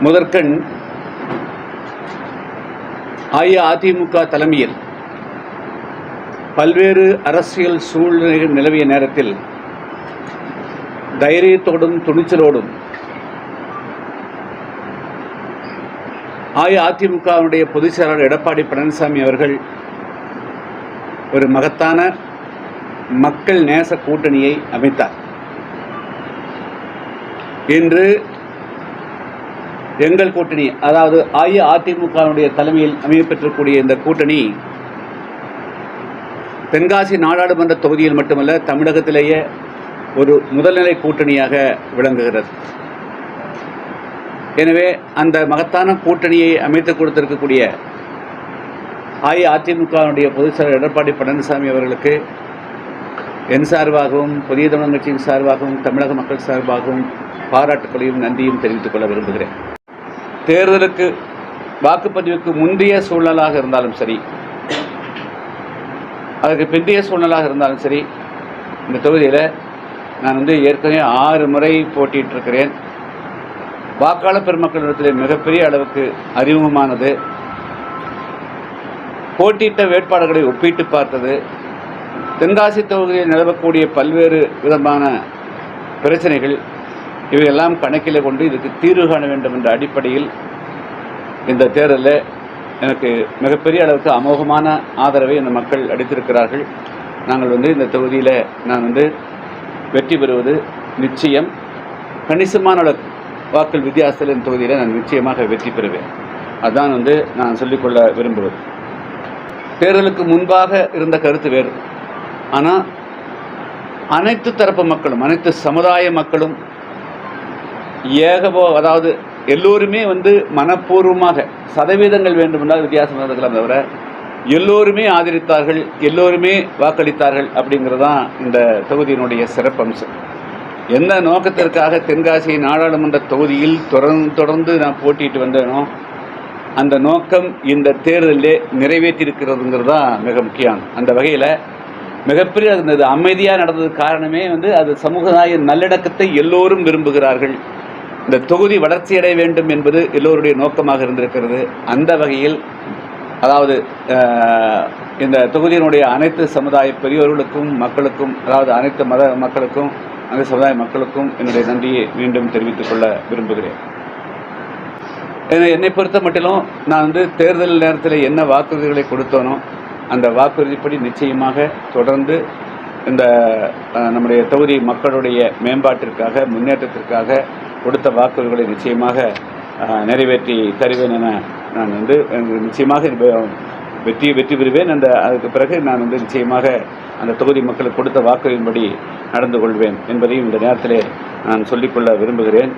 முதற்கண் அஇஅதிமுக தலைமையில் பல்வேறு அரசியல் சூழ்நிலைகள் நிலவிய நேரத்தில் தைரியத்தோடும் துணிச்சலோடும் அஇஅதிமுகவினுடைய பொதுச் செயலாளர் எடப்பாடி பழனிசாமி அவர்கள் ஒரு மகத்தான மக்கள் நேச கூட்டணியை அமைத்தார். இன்று எங்கள் கூட்டணி அதாவது அஇஅதிமுகவுடைய தலைமையில் அமையப்பெற்றக்கூடிய இந்த கூட்டணி தென்காசி நாடாளுமன்ற தொகுதியில் மட்டுமல்ல தமிழகத்திலேயே ஒரு முதல்நிலை கூட்டணியாக விளங்குகிறது. எனவே அந்த மகத்தான கூட்டணியை அமைத்துக் கொடுத்திருக்கக்கூடிய அஇஅதிமுகவுடைய பொதுச் செயலர் எடப்பாடி பழனிசாமி அவர்களுக்கு என் சார்பாகவும் புதிய தமிழ் கட்சியின் சார்பாகவும் தமிழக மக்கள் சார்பாகவும் பாராட்டுக்களையும் நன்றியும் தெரிவித்துக் கொள்ள விரும்புகிறேன். தேர்தலுக்கு வாக்குப்பதிவுக்கு முந்தைய சூழலாக இருந்தாலும் சரி அதுக்கு பிந்தைய சூழ்நிலாக இருந்தாலும் சரி இந்த தொகுதியில் நான் வந்து ஏற்கனவே ஆறு முறை போட்டியிட்டிருக்கிறேன் வாக்காளர் பெருமக்களிடத்தில் மிகப்பெரிய அளவுக்கு அறிமுகமானது. போட்டியிட்ட வேட்பாளர்களை ஒப்பிட்டு பார்த்தது. தென்காசி தொகுதியில் நிலவக்கூடிய பல்வேறு விதமான பிரச்சனைகள். இவையெல்லாம் கணக்கில் கொண்டு இதுக்கு தீர்வு காண வேண்டும் என்ற அடிப்படையில் இந்த தேர்தலில் எனக்கு மிகப்பெரிய அளவுக்கு அமோகமான ஆதரவை இந்த மக்கள் அளித்திருக்கிறார்கள். நாங்கள் வந்து இந்த தொகுதியில் நான் வந்து வெற்றி பெறுவது நிச்சயம். கணிசமான அளவு வாக்கள் வித்தியாசத்தில் இந்த தொகுதியில் நான் நிச்சயமாக வெற்றி பெறுவேன். அதுதான் வந்து நான் சொல்லிக்கொள்ள விரும்புவது. தேர்தலுக்கு முன்பாக இருந்த கருத்து வேறு. ஆனால் அனைத்து தரப்பு மக்களும் அனைத்து சமுதாய மக்களும் ஏகபோ அதாவது எல்லோருமே வந்து மனப்பூர்வமாக சதவீதங்கள் வேண்டுமென்றால் வித்தியாசம் இருக்கலாம் தவிர எல்லோருமே ஆதரித்தார்கள் எல்லோருமே வாக்களித்தார்கள் அப்படிங்கிறது தான் இந்த தொகுதியினுடைய சிறப்பம்சம். எந்த நோக்கத்திற்காக தென்காசி நாடாளுமன்ற தொகுதியில் தொடர்ந்து தொடர்ந்து நான் போட்டிட்டு வந்தேனோ அந்த நோக்கம் இந்த தேர்தலிலே நிறைவேற்றியிருக்கிறதுங்கிறது தான் மிக முக்கியம். அந்த வகையில் மிகப்பெரிய அது அமைதியாக நடந்தது காரணமே வந்து அது சமுதாய நல்லடக்கத்தை எல்லோரும் விரும்புகிறார்கள். இந்த தொகுதி வளர்ச்சியடைய வேண்டும் என்பது எல்லோருடைய நோக்கமாக இருந்திருக்கிறது. அந்த வகையில் அதாவது இந்த தொகுதியினுடைய அனைத்து சமுதாய பெரியோர்களுக்கும் மக்களுக்கும் அதாவது அனைத்து மத மக்களுக்கும் அந்த சமுதாய மக்களுக்கும் என்னுடைய நன்றியை மீண்டும் தெரிவித்துக் கொள்ள விரும்புகிறேன். என்னை- என்னை பொறுத்த மட்டிலும் நான் வந்து தேர்தல் நேரத்தில் என்ன வாக்குறுதிகளை கொடுத்தோனோ அந்த வாக்குறுதிப்படி நிச்சயமாக தொடர்ந்து இந்த நம்முடைய தொகுதி மக்களுடைய மேம்பாட்டிற்காக முன்னேற்றத்திற்காக கொடுத்த வாக்குறுதிகளை நிச்சயமாக நிறைவேற்றி தருவேன் என நான் வந்து நிச்சயமாக வெ- வெற்றி வெற்றி பெறுவேன் அந்த அதுக்கு பிறகு நான் வந்து நிச்சயமாக அந்த தொகுதி மக்களுக்கு கொடுத்த வாக்குறுதியின்படி நடந்து கொள்வேன் என்பதையும் இந்த நேரத்திலே நான் சொல்லிக்கொள்ள விரும்புகிறேன்.